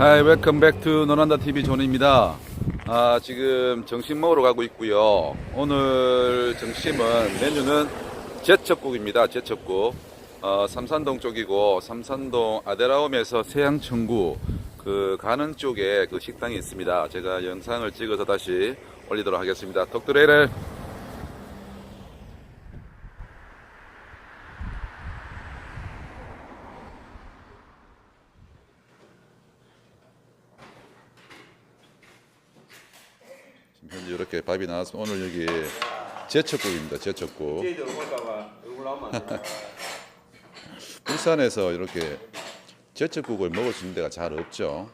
하이 웰컴 백투 노란다 TV 존입니다. 아, 지금 점심 먹으러 가고 있고요. 오늘 점심은 메뉴는 제첩국입니다. 제첩국. 어, 삼산동 쪽이고 삼산동 아데라움에서 세양천구 그 가는 쪽에 그 식당이 있습니다. 제가 영상을 찍어서 다시 올리도록 하겠습니다. 덕들레를 현재 이렇게 밥이 나왔습니다. 오늘 여기 제첩국입니다. 제첩국. 울산에서 이렇게 제첩국을 먹을 수 있는 데가 잘 없죠.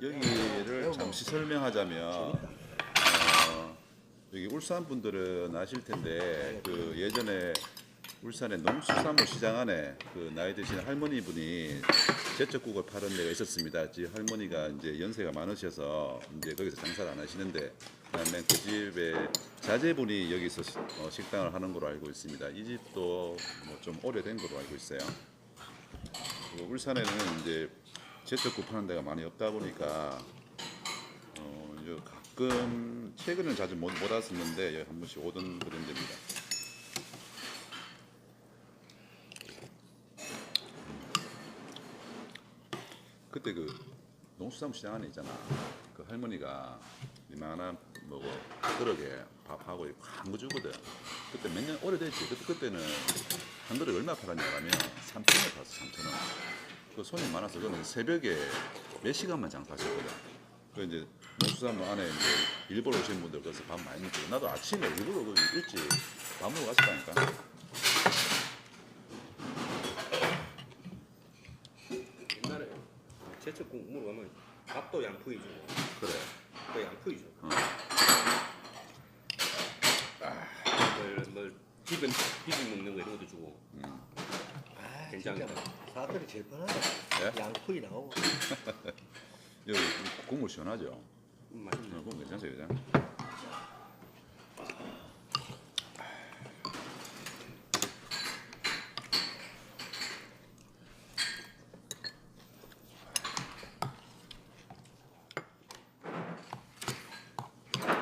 여기를 잠시 설명하자면 어, 여기 울산 분들은 아실 텐데 그 예전에 울산의 농수산물 시장 안에 그 나이 드신 할머니 분이 제첩국을 파는 데가 있었습니다. 지 할머니가 이제 연세가 많으셔서 이제 거기서 장사를 안 하시는데 그다음에 그 집에 자제분이 여기서 시- 어, 식당을 하는 걸로 알고 있습니다. 이 집도 뭐 좀 오래된 걸로 알고 있어요. 그리고 울산에는 이제 제철국 파는 데가 많이 없다 보니까 어, 가끔 최근에는 자주 못, 못 왔었는데 한 번씩 오던 그런 데입니다. 그때 그 농수산물 시장 안에 있잖아. 그 할머니가 이만한 뭐고 그러게 밥하고 한 거 주거든. 그때 몇 년 오래됐지. 그때 그때는 한 그릇 얼마 팔았냐 하면 3천원 팔았어. 3천원. 그 손님 많아서 그는 새벽에 몇 시간만 장사하셨거든. 그 이제 농수산물 안에 이제 일본 오신 분들 그래서 밥 많이 먹고 나도 아침에 일부러 그 일찍 밥 먹으러 갔었다니까. 옛날에 제철 국 물어가면 밥도 양푼이 주고 그래. 또 양푼이 줘. 어. 뭘, 뭘 비빔 비빔 먹는 거 이런 것도 주고. 아, 괜찮다. 진짜 사람들이 제일 편하다. 예? 양풀이 나오고. 여기 국물 시원하죠. 음, 맛있네. 어, 국물 괜찮죠, 그죠?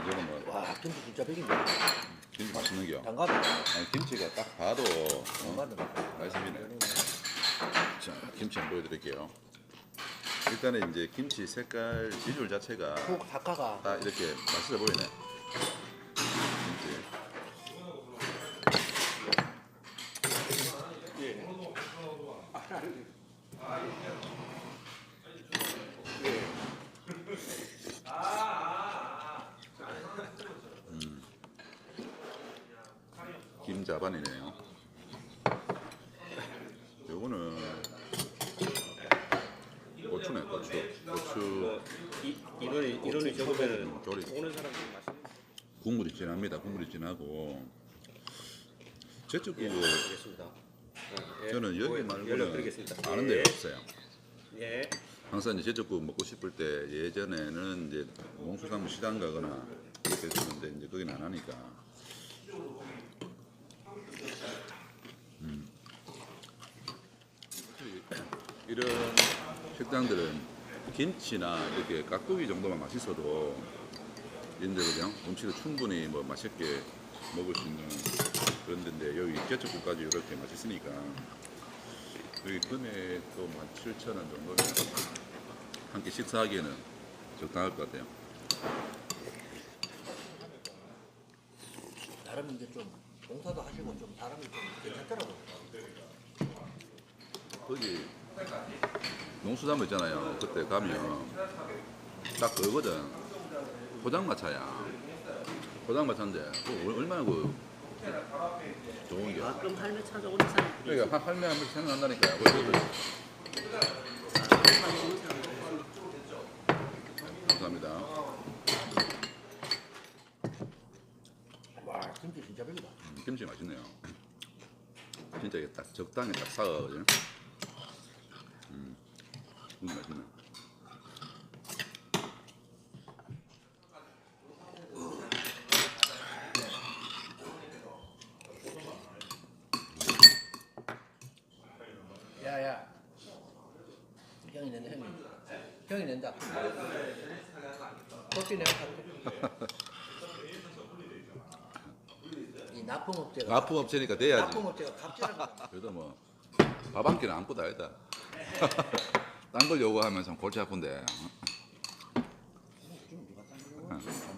이거는 뭐 와, 김치 진짜 백인데. 김치 맛있는 겨. 장갑이. 아니 김치가 딱 봐도 어, 장갑이 맛있네. 자, 김치 한번 보여드릴게요. 일단은 이제 김치 색깔 비주얼 자체가 푹 사카가. 딱 이렇게 맛있어 보이네. 김치. 예. 자반이네요. 요거는 고추네, 고추. 고추 뭐 이, 이론이 이론이 적으면은 음, 조리. 오는 사람들이 맛있는. 국물이 진합니다. 국물이 진하고 제철국을 알겠습니다. 예, 저는 여기 연락 말고는. 아는 예. 데가 없어요. 예. 항상 이제 제철국 먹고 싶을 때 예전에는 이제 농수산물 시장 가거나 그렇게 했었는데 이제 거기는 안 하니까 이런 식당들은 김치나 이렇게 깍두기 정도만 맛있어도 이런데 그냥 음식을 충분히 뭐 맛있게 먹을 수 있는 그런 데인데 여기 제철국까지 이렇게 맛있으니까 여기 금액도 17,000원 정도면 한끼 식사하기에는 적당할 것 같아요. 나름 이제 좀 농사도 하시고 좀 사람이 좀 괜찮더라고. 거기 농수산물 있잖아요. 그때 가면 딱 그거거든. 포장마차야. 포장마차인데 얼- 얼마나 그 좋은 게. 가끔 할매 찾아오는 사람 그러니까 한 할매 한 번씩 생각난다니까요. 그래서 감사합니다. 와, 김치 진짜 백이다. 음, 김치 맛있네요. 진짜 이게 딱 적당히 딱 사거든요. 음, 음 맛있네. 야, 야. 형이 낸다 형이. 형이 낸다. 커피 내가. 이 납품업체가 납품업체니까 돼야지. 납품업체가 갑질하는 그래도 뭐 밥 한 끼는 아무것도 아니다. 딴 걸 요구하면 참 골치 아픈데. 뭐 그.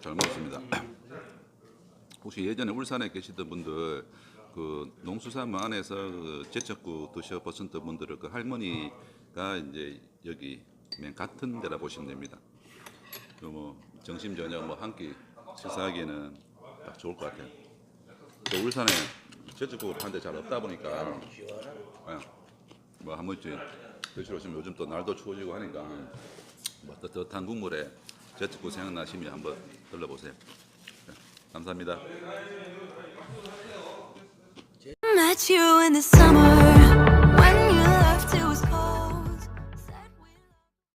잘 먹었습니다. 혹시 예전에 울산에 계시던 분들 그 농수산물 안에서 그 제철구 드셔보셨던 분들은 그 할머니가 이제 여기 맨 같은 데라 보시면 됩니다. 그뭐 점심 저녁 뭐 한 끼 식사하기에는 딱 좋을 것 같아요. 또 울산에 제철구 파는 데잘 없다 보니까. 예, 뭐한 번쯤 드시러 오시면 요즘 또 날도 추워지고 하니까 뭐 뜨뜻한 국물에 제철구 생각나시면 한번 들러보세요. 예, 감사합니다. met you in the summer when you